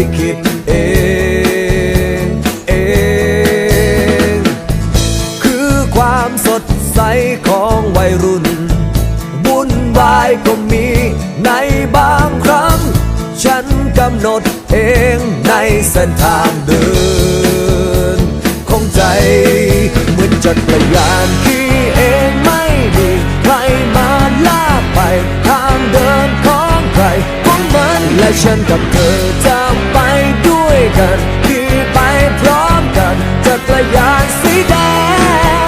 ได้คิดเองเองคือความสดใสของวัยรุ่นบุญวายก็มีในบางครั้ง ฉันกำหนดเองในเส้นทางเดิน ของใจเหมือนจักรยานขี่เองไม่มีใครมาลากไปทางเดินของใครของมันและฉันกับเธอ กันขี่ไปพร้อมกันจักรยานสีแด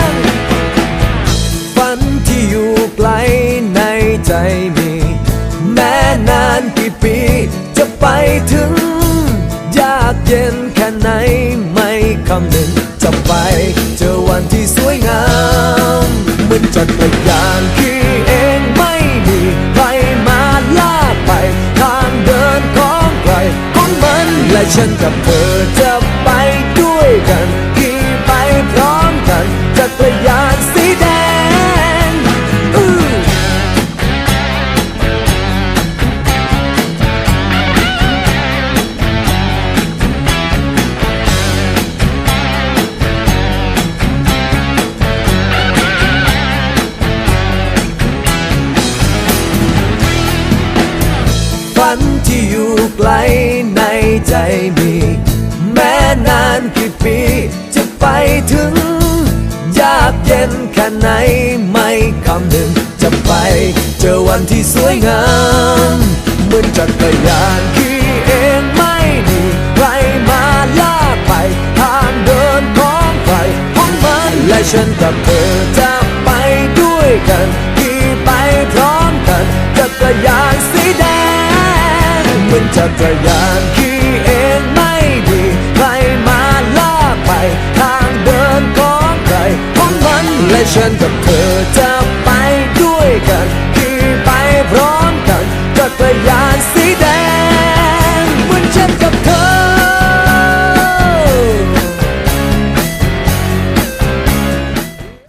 งฝันที่อยู่ไกลในใจมี แม้นานกี่ปีจะไปถึง ยากเย็นแค่ไหนไม่คำนึงจะไป เจอวันที่สวยงามเหมือนจักรยานขี่เอ ฉันกับเธอจะไปด้วยกันขี่ไปพร้อมกันจักรยานสีแดงฝันที่อยู่ไกล ในใจมี แม้นานกี่ปีจะไปถึง ยากเย็นแค่ไหนไม่คำหนึ่งจะไป เจอวันที่สวยงามเหมือนจักรยานขี่เองไม่มีใครมาลากไป ทางเดินของใครของมันและฉันกับเธอจะไปด้วยกันขี่ไปพร้อมกันจักรยานสีแดงเหมือนจักรยานขี่ ฉันกับเธอจะ